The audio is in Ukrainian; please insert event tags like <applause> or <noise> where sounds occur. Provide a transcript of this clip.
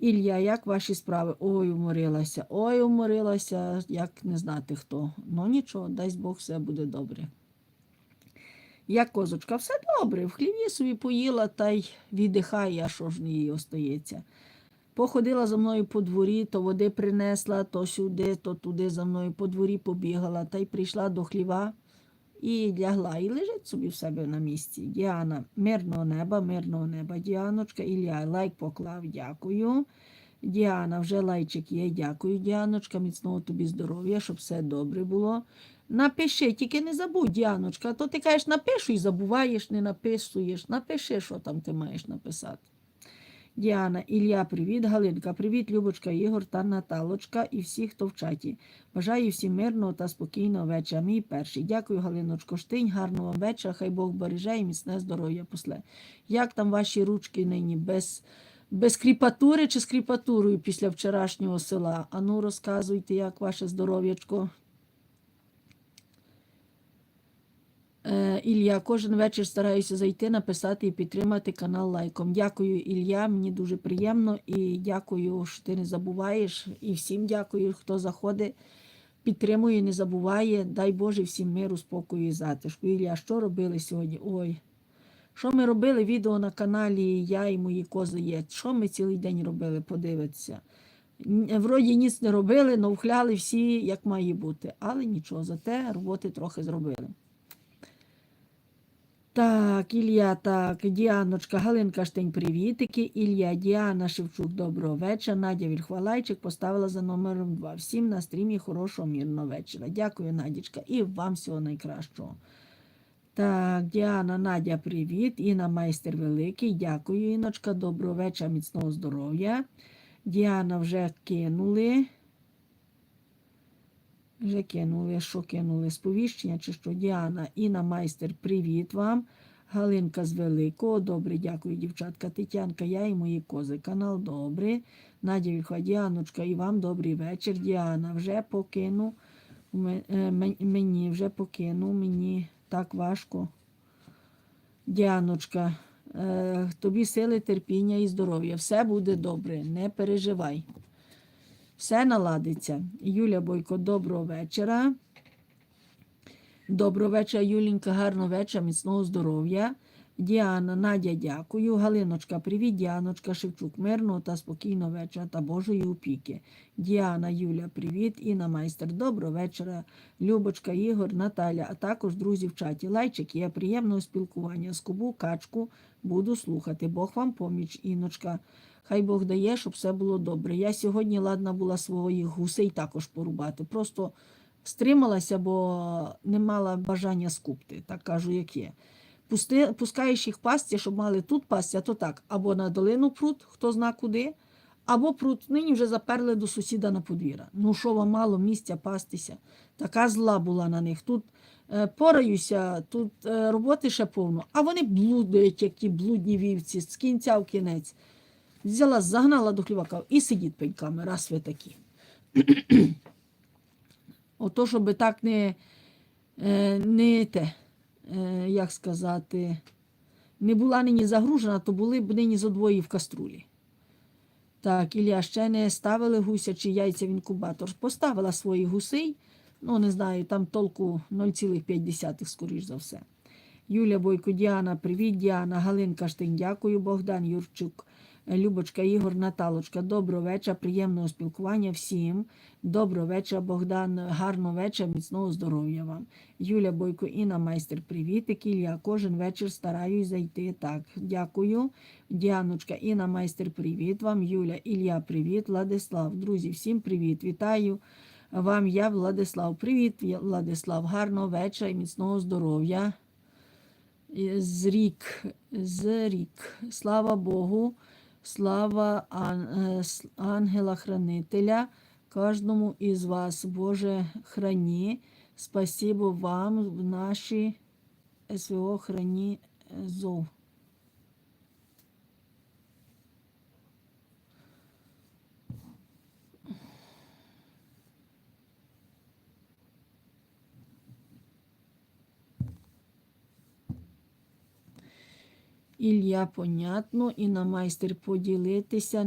Ілля, як ваші справи? Ой, уморилася, ой, уморилася, як не знати хто. Ну нічого, дасть Бог, все буде добре. Як козочка, все добре, в хліві собі поїла та й віддихає, а що ж їй остається. Походила за мною по дворі, то води принесла, то сюди, то туди за мною по дворі побігала, та й прийшла до хліва і лягла, і лежить собі в себе на місці. Діана, мирного неба, мирного неба. Діаночка, Ілля, лайк поклав, дякую. Діана, вже лайчик є, дякую, Діаночка, міцного тобі здоров'я, щоб все добре було. Напиши, тільки не забудь, Діаночка, то ти кажеш, напишу і забуваєш, не написуєш. Напиши, що там ти маєш написати. Діана, Ілля, привіт, Галинка, привіт, Любочка, Ігор та Наталочка і всі, хто в чаті. Бажаю всім мирного та спокійного вечора. Мій перший. Дякую, Галиночко Штинь, гарного вам вечора, хай Бог береже і міцне здоров'я после. Як там ваші ручки нині? Без, без кріпатури чи з кріпатурою після вчорашнього села? Ану, розказуйте, як ваше здоров'ячко. Е, Ілля, кожен вечір стараюся зайти, написати і підтримати канал лайком. Дякую, Ілля, мені дуже приємно і дякую, що ти не забуваєш. І всім дякую, хто заходить, підтримує, не забуває. Дай Боже всім миру, спокою і затишку. Ілля, що робили сьогодні? Ой. Що ми робили? Відео на каналі Я і мої кози є. Що ми цілий день робили? Подивитися. Вроді ніц не робили, но вхляли всі, як має бути. Але нічого, зате роботи трохи зробили. Так, Ілля, так, Діаночка, Галинка Штень, привітики. Ілля, Діана Шевчук, доброго вечора. Надя Вільхвалайчик поставила за номером 2. Всім на стрімі хорошого, мирного вечора. Дякую, Надічка, і вам всього найкращого. Так, Діана, Надя, привіт. Інна майстер великий. Дякую, Іночка. Доброго вечора, міцного здоров'я. Діана вже кинули. Вже кинули, що кинули? Сповіщення чи що? Діана, Інна майстер, привіт вам. Галинка з Великого, добре, дякую, дівчатка. Тетянка, я і мої кози. Канал добрий. Надя Вільха, Діаночка, і вам добрий вечір. Діана, вже покину е, мен- мені, вже покину, мені так важко. Діаночка, е, тобі сили, терпіння і здоров'я. Все буде добре, не переживай. Все наладиться. Юля Бойко, доброго вечора. Доброго вечора, Юлінька, гарного вечора, міцного здоров'я. Діана, Надя, дякую. Галиночка, привіт, Діаночка Шевчук, мирного та спокійного вечора та Божої опіки. Діана, Юля, привіт. Інна майстер, доброго вечора. Любочка, Ігор, Наталя, а також друзі в чаті. Лайчик є приємного спілкування. Скубу, качку буду слухати. Бог вам поміч, Іночка. Хай Бог дає, щоб все було добре. Я сьогодні ладна була своїх гусей також порубати. Просто стрималася, бо не мала бажання скупти, так кажу, як є. Пускаєш їх пасті, щоб мали тут пастя, то так, або на долину прут, хто зна куди, або прут. Нині вже заперли до сусіда на подвір'я. Ну, що вам мало місця пастися? Така зла була на них. Тут е, пораюся, тут е, роботи ще повно, а вони блудять, як ті блудні вівці, з кінця в кінець. Взяла, загнала до хлівака і сидіть пеньками, раз ви такі. <clears throat> Ото, щоб так не, е, не те, як сказати, не була нині загружена, то були б нині зо двоє в каструлі. Так, Ілля ще не ставили гуся чи яйця в інкубатор. Поставила свої гусей, ну не знаю, там толку 0,5, скоріш за все. Юля Бойко, Діана, привіт, Діана, Галинка Штин, дякую, Богдан Юрчук, Любочка, Ігор, Наталочка, доброго вечора, приємного спілкування всім. Доброго вечора, Богдан, гарного вечора, міцного здоров'я вам. Юля Бойко, Інна майстер, привіт. Ілля, кожен вечір стараюсь зайти. Так, дякую. Діаночка, Інна майстер, привіт вам. Юля, Ілля, привіт. Владислав, друзі, всім привіт. Вітаю вам, я Владислав. Привіт, Владислав, гарного вечора і міцного здоров'я. Зрік, зрік. Слава Богу, слава е, ангела-хранителя, кожному із вас, Боже, храні. Спасибо вам в нашій СВО храні е, зов. Ілля, понятно, і на майстер поділитися.